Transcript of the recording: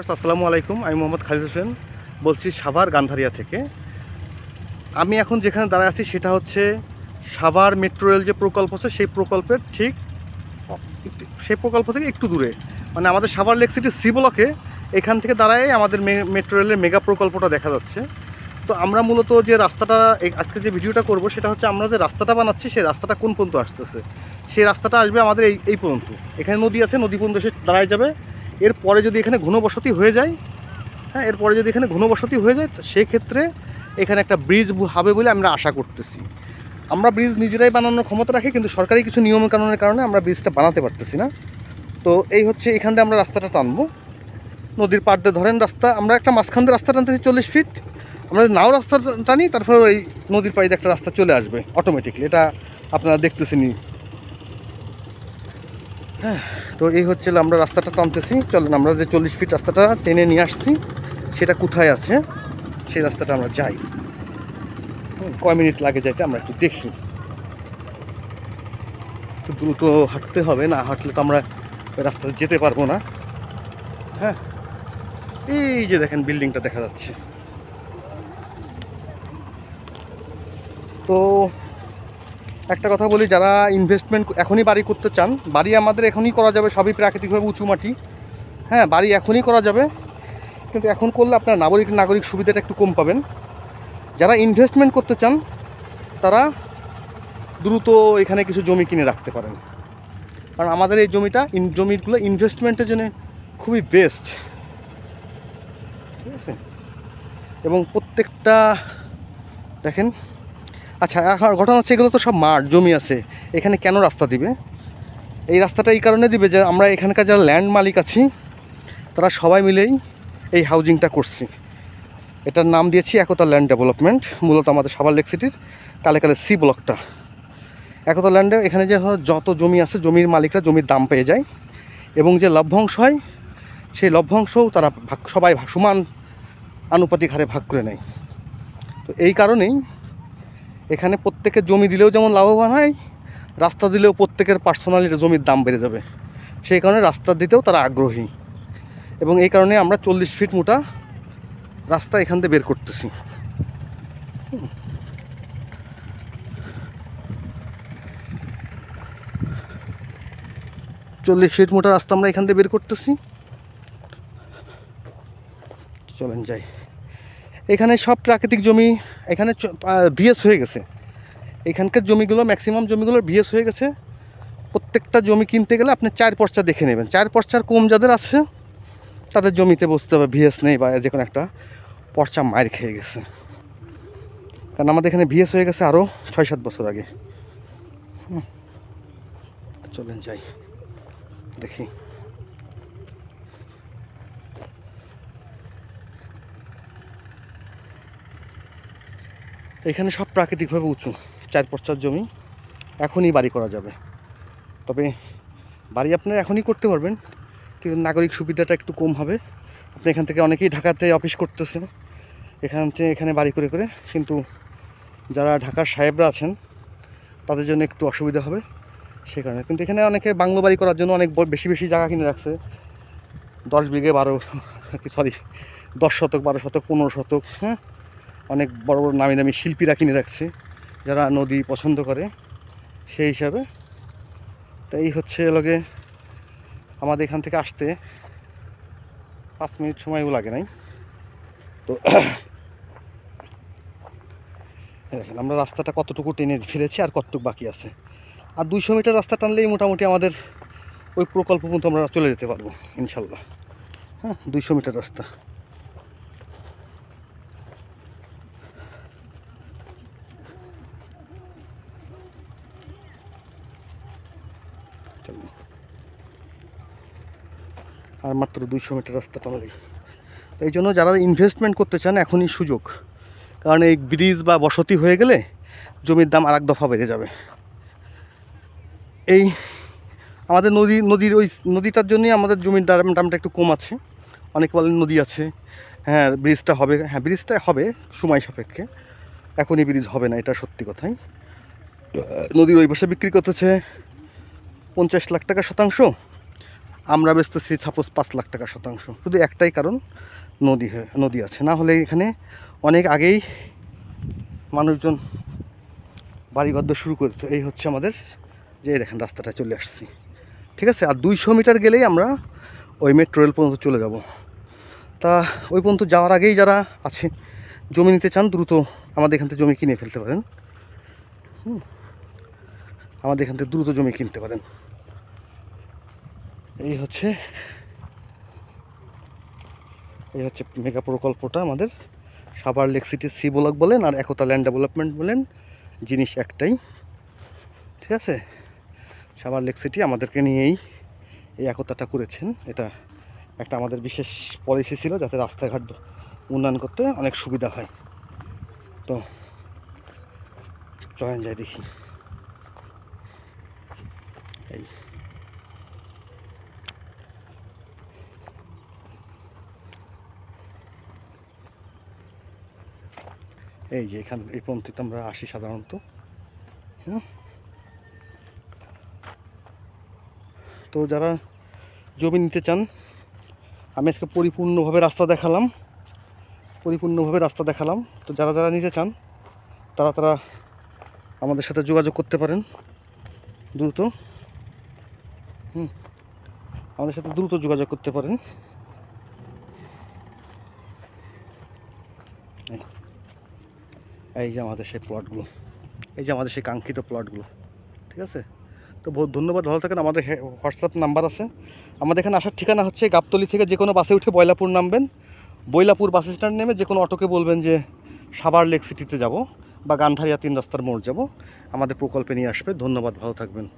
আসসালামু আলাইকুম। আমি মোহাম্মদ খালিদ হোসেন। বলছি সাভার গান্ধারিয়া থেকে। আমি এখন যেখানে দাঁড়ায় আছি সেটা হচ্ছে সাভার মেট্রো রেল যে প্রকল্প আছে, সেই প্রকল্পের ঠিক সেই প্রকল্প থেকে একটু দূরে। মানে আমাদের সাভার লেক সিটি সি ব্লকে এখান থেকে দাঁড়ায় আমাদের মেট্রো রেলের মেগা প্রকল্পটা দেখা যাচ্ছে। তো আমরা মূলত যে রাস্তাটা আজকে যে ভিডিওটা করব, সেটা হচ্ছে আমরা যে রাস্তাটা বানাচ্ছি, সেই রাস্তাটা কোন পর্যন্ত আসতেছে? সেই রাস্তাটা আসবে আমাদের এই এই পর্যন্ত। এখানে নদী আছে, নদী পর্যন্ত এসে দাঁড়ায় যাবে। এরপরে যদি এখানে ঘনবসতি হয়ে যায় হ্যাঁ এরপরে যদি এখানে ঘনবসতি হয়ে যায়, তো সেক্ষেত্রে এখানে একটা ব্রিজ হবে বলে আমরা আশা করতেছি। আমরা ব্রিজ নিজেরাই বানানোর ক্ষমতা রাখি, কিন্তু সরকারি কিছু নিয়ম কানুনের কারণে আমরা ব্রিজটা বানাতে পারতেছি না। তো এই হচ্ছে এখান দিয়ে আমরা রাস্তাটা টানবো। নদীর পাড় দিয়ে ধরেন রাস্তা, আমরা একটা মাঝখান দিয়ে রাস্তা টানতেছি চল্লিশ ফিট আমরা নাও রাস্তা টানি, তারপরে ওই নদীর পাড়ে দিয়ে একটা রাস্তা চলে আসবে অটোমেটিকলি এটা আপনারা দেখতেছেনই। তো এই হচ্ছে আমরা রাস্তাটা টানতেছি চলেন আমরা যে চল্লিশ ফিট রাস্তাটা টেনে নিয়ে আসছি, সেটা কোথায় আছে? সেই রাস্তাটা আমরা যাই। কয় মিনিট লাগে যাইতে আমরা একটু দেখি। একটু দ্রুত হাঁটতে হবে, না হাঁটলে তো আমরা রাস্তাতে যেতে পারব না। হ্যাঁ এই যে দেখেন বিল্ডিংটা দেখা যাচ্ছে। তো একটা কথা বলি, যারা ইনভেস্টমেন্ট এখনই বাড়ি করতে চান, বাড়ি আমাদের এখনই করা যাবে সবই প্রাকৃতিকভাবে উঁচু মাটি। হ্যাঁ বাড়ি এখনই করা যাবে, কিন্তু এখন করলে আপনার নাগরিক নাগরিক সুবিধাটা একটু কম পাবেন। যারা ইনভেস্টমেন্ট করতে চান, তারা দ্রুত এখানে কিছু জমি কিনে রাখতে পারেন। কারণ আমাদের এই জমিটা জমিগুলো ইনভেস্টমেন্টের জন্য খুবই বেস্ট ঠিক আছে? এবং প্রত্যেকটা, দেখেন আচ্ছা এখন ঘটনা হচ্ছে এগুলো তো সব মাঠ, জমি আছে। এখানে কেন রাস্তা দিবে? এই রাস্তাটা এই কারণে দিবে যে আমরা এখানকার যারা ল্যান্ড মালিক আছি, তারা সবাই মিলেই এই হাউজিংটা করছি। এটার নাম দিয়েছি একতা ল্যান্ড ডেভেলপমেন্ট মূলত আমাদের সাভার লেক সিটির কালে কালে সি ব্লকটা একতা ল্যান্ডে এখানে যে যত জমি আছে, জমির মালিকরা জমির দাম পেয়ে যায়। এবং যে লভ্যাংশ হয়, সেই লভ্যাংশও তারা ভাগ, সবাই সমান আনুপাতিক হারে ভাগ করে নেয়। তো এই কারণেই এখানে প্রত্যেকের জমি দিলেও যেমন লাভবান হয়, রাস্তা দিলেও প্রত্যেকের পার্সোনালি জমির দাম বেড়ে যাবে। সেই কারণে রাস্তা দিতেও তারা আগ্রহী। এবং এই কারণে আমরা চল্লিশ ফিট মোটা রাস্তা এখান থেকে বের করতেছি। চল্লিশ ফিট মোটা রাস্তা আমরা এখান থেকে বের করতেছি। চলেন যাই। এখানে সব প্রাকৃতিক জমি এখানে ভিএস হয়ে গেছে। এখানকার জমিগুলো ম্যাক্সিমাম জমিগুলোর ভিএস হয়ে গেছে। প্রত্যেকটা জমি কিনতে গেলে আপনি চার পর্চা দেখে নেবেন। চার পর্চার কম যাদের আছে, তাদের জমিতে বসতে হবে ভিএস নেই বা যে কোনো একটা পর্চা মায়ের খেয়ে গেছে। কারণ আমাদের এখানে ভিএস হয়ে গেছে আরও ছয় সাত বছর আগে। চলেন যাই, দেখি। এখানে সব প্রাকৃতিকভাবে উঁচু চার পশ্চার জমি। এখনই বাড়ি করা যাবে। তবে বাড়ি আপনারা এখনই করতে পারবেন, কিন্তু নাগরিক সুবিধাটা একটু কম হবে। আপনি এখান থেকে অনেকেই ঢাকাতে অফিস করতেছেন, এখান থেকে এখানে বাড়ি করে করে। কিন্তু যারা ঢাকার সাহেবরা আছেন, তাদের জন্য একটু অসুবিধা হবে সে কারণে। কিন্তু এখানে অনেকে বাংলো বাড়ি করার জন্য অনেক বেশি বেশি জায়গা কিনে রাখছে। দশ বিঘে বারো সরি দশ শতক, বারো শতক, পনেরো শতক হ্যাঁ? অনেক বড় বড় নামি দামি শিল্পীরা কিনে রাখছে, যারা নদী পছন্দ করে, সেই হিসাবে। তো এই হচ্ছে লগে আমাদের এখান থেকে আসতে পাঁচ মিনিট সময়ও লাগে নাই। তো দেখেন, আমরা রাস্তাটা কতটুকু টেনে ফেলেছি আর কতটুকু বাকি আছে। আর দুইশো মিটার রাস্তা টানলেই মোটামুটি আমাদের ওই প্রকল্প পর্যন্ত আমরা চলে যেতে পারব, ইনশাল্লাহ। হ্যাঁ দুইশো মিটার রাস্তা। চলুন আর মাত্র দুইশো মিটার রাস্তা টানলেই এই জন্য যারা ইনভেস্টমেন্ট করতে চান, এখনই সুযোগ। কারণ এই ব্রিজ বা বসতি হয়ে গেলে জমির দাম আর এক দফা বেড়ে যাবে। এই আমাদের নদী, নদীর ওই নদীটার জন্যই আমাদের জমির দাম, দামটা একটু কম আছে। অনেকে বলেন নদী আছে। হ্যাঁ ব্রিজটা হবে হ্যাঁ ব্রিজটা হবে সময় সাপেক্ষে। এখনই ব্রিজ হবে না, এটা সত্যি কথাই। নদীর ওই পাশে বিক্রি করতেছে। পঞ্চাশ লাখ টাকা শতাংশ, আমরা বেচতেছি সাপোজ পাঁচ লাখ টাকা শতাংশ। শুধু একটাই কারণ, নদী হয়ে, নদী আছে। না হলে এখানে অনেক আগেই মানুষজন বাড়িঘর দিয়ে শুরু করেছে। এই হচ্ছে আমাদের যে এই দেখেন রাস্তাটা চলে আসছি। ঠিক আছে? আর দুইশো মিটার গেলেই আমরা ওই মেট্রো রেল পর্যন্ত চলে যাব। তা ওই পর্যন্ত যাওয়ার আগেই যারা আছে, জমি নিতে চান, দ্রুত আমাদের এখান থেকে জমি কিনে ফেলতে পারেন। হুম। আমাদের এখান থেকে দ্রুত জমি কিনতে পারেন। এই হচ্ছে এই হচ্ছে মেগা প্রকল্পটা আমাদের। Savar lake city C block বলেন আর একতা ল্যান্ড ডেভেলপমেন্ট বলেন, জিনিস একটাই। ঠিক আছে? সাভার লেক সিটি আমাদেরকে নিয়েই এই একতাটা করেছেন। এটা একটা আমাদের বিশেষ পলিসি ছিল যাতে রাস্তাঘাট উন্নয়ন করতে অনেক সুবিধা হয়। তো, চলেন যাই দেখি। এই। এই যে এখান এই পন্থীতে আমরা আসি সাধারণত। হ্যাঁ। তো যারা জমি নিতে চান, আমি আজকে পরিপূর্ণভাবে রাস্তা দেখালাম। পরিপূর্ণভাবে রাস্তা দেখালাম। তো যারা যারা নিতে চান, তারা তারা আমাদের সাথে যোগাযোগ করতে পারেন দ্রুত। হুম। আমাদের সাথে দ্রুত যোগাযোগ করতে পারেন। এই- যে আমাদের সেই প্লটগুলো এই যে আমাদের সেই কাঙ্ক্ষিত প্লটগুলো ঠিক আছে? তো বহুত ধন্যবাদ, ভালো থাকেন। আমাদের হোয়াটসঅ্যাপ নাম্বার আছে। আমাদের এখানে আসার ঠিকানা হচ্ছে গাবতলি থেকে যে কোনো বাসে উঠে বয়লাপুর নামবেন। বৈলাপুর বাস স্ট্যান্ড নেমে যে কোনো অটোকে বলবেন যে, সাভার লেক সিটিতে যাব বা গান্ধারিয়া তিন রাস্তার মোড় যাব। আমাদের প্রকল্পে নিয়ে আসবে। ধন্যবাদ, ভালো থাকবেন।